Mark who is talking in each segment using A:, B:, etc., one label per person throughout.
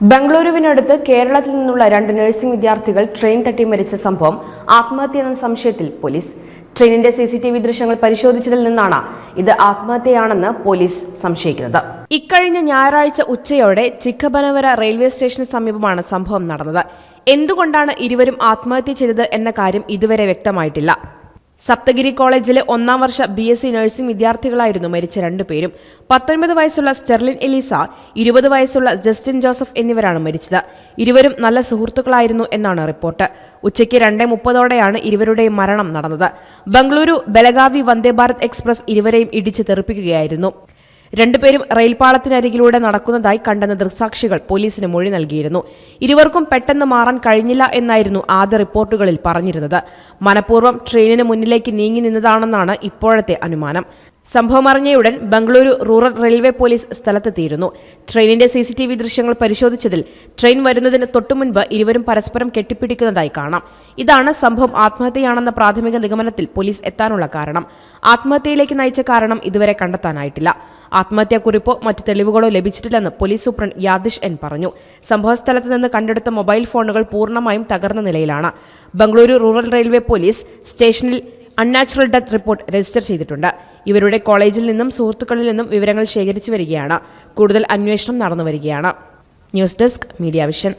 A: ബംഗളൂരുവിനടുത്ത് കേരളത്തിൽ നിന്നുള്ള രണ്ട് നഴ്സിംഗ് വിദ്യാർത്ഥികൾ ട്രെയിൻ തട്ടി മരിച്ച സംഭവം ആത്മഹത്യ എന്ന സംശയത്തിൽ പോലീസ്. ട്രെയിനിന്റെ സി സി ടി വി ദൃശ്യങ്ങൾ പരിശോധിച്ചതിൽ നിന്നാണ് ഇത് ആത്മഹത്യയാണെന്ന് പോലീസ് സംശയിക്കുന്നത്. ഇക്കഴിഞ്ഞ ഞായറാഴ്ച ഉച്ചയോടെ ചിക്കബനവര റെയിൽവേ സ്റ്റേഷന് സമീപമാണ് സംഭവം നടന്നത്. എന്തുകൊണ്ടാണ് ഇരുവരും ആത്മഹത്യ ചെയ്തത് എന്ന കാര്യം ഇതുവരെ വ്യക്തമായിട്ടില്ല. സപ്തഗിരി കോളേജിലെ ഒന്നാം വർഷ ബി എസ് സി നഴ്സിംഗ് വിദ്യാർത്ഥികളായിരുന്നു മരിച്ച രണ്ടുപേരും പത്തൊൻപത് വയസ്സുള്ള സ്റ്റെർലിൻ എലീസ ഇരുപത് വയസ്സുള്ള ജസ്റ്റിൻ ജോസഫ് എന്നിവരാണ് മരിച്ചത്. ഇരുവരും നല്ല സുഹൃത്തുക്കളായിരുന്നു എന്നാണ് റിപ്പോർട്ട്. ഉച്ചയ്ക്ക് രണ്ടേ മുപ്പതോടെയാണ് ഇരുവരുടെയും മരണം നടന്നത്. ബംഗളൂരു ബലഗാവി വന്ദേ ഭാരത് എക്സ്പ്രസ് ഇരുവരെയും ഇടിച്ചു തെറിപ്പിക്കുകയായിരുന്നു. രണ്ടുപേരും റെയിൽപാളത്തിനരികിലൂടെ നടക്കുന്നതായി കണ്ടെന്ന ദൃക്സാക്ഷികൾ പോലീസിന് മൊഴി നൽകിയിരുന്നു. ഇരുവർക്കും പെട്ടെന്ന് മാറാൻ കഴിഞ്ഞില്ല എന്നായിരുന്നു ആദ്യ റിപ്പോർട്ടുകളിൽ പറഞ്ഞിരുന്നത്. മനഃപൂർവം ട്രെയിനിന് മുന്നിലേക്ക് നീങ്ങി നിന്നതാണെന്നാണ് ഇപ്പോഴത്തെ അനുമാനം. സംഭവമറിഞ്ഞയുടൻ ബംഗളൂരു റൂറൽ റെയിൽവേ പോലീസ് സ്ഥലത്തെത്തിയിരുന്നു. ട്രെയിനിന്റെ സി സി ടി വി ദൃശ്യങ്ങൾ പരിശോധിച്ചതിൽ ട്രെയിൻ വരുന്നതിന് തൊട്ടുമുൻപ് ഇരുവരും പരസ്പരം കെട്ടിപ്പിടിക്കുന്നതായി കാണാം. ഇതാണ് സംഭവം ആത്മഹത്യയാണെന്ന പ്രാഥമിക നിഗമനത്തിൽ പോലീസ് എത്താനുള്ള കാരണം. ആത്മഹത്യയിലേക്ക് നയിച്ച കാരണം ഇതുവരെ കണ്ടെത്താനായിട്ടില്ല. ആത്മഹത്യാക്കുറിപ്പോ മറ്റ് തെളിവുകളോ ലഭിച്ചിട്ടില്ലെന്ന് പോലീസ് സൂപ്രണ്ട് യാദിഷ് എൻ പറഞ്ഞു. സംഭവസ്ഥലത്ത് നിന്ന് കണ്ടെടുത്ത മൊബൈൽ ഫോണുകൾ പൂർണമായും തകർന്ന നിലയിലാണ്. ബംഗളൂരു റൂറൽ റെയിൽവേ പോലീസ് സ്റ്റേഷനിൽ അൺനാച്ചുറൽ ഡെത്ത് റിപ്പോർട്ട് രജിസ്റ്റർ ചെയ്തിട്ടുണ്ട്. ഇവരുടെ കോളേജിൽ നിന്നും സുഹൃത്തുക്കളിൽ നിന്നും വിവരങ്ങൾ ശേഖരിച്ചു വരികയാണ് കൂടുതൽ അന്വേഷണം നടന്നു വരികയാണ് news desk media vision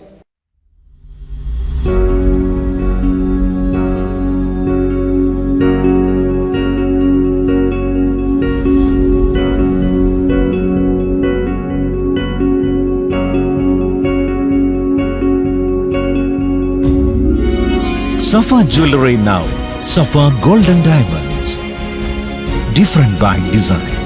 B: Safa Jewelry now. Safa Golden Diamonds. Different by design.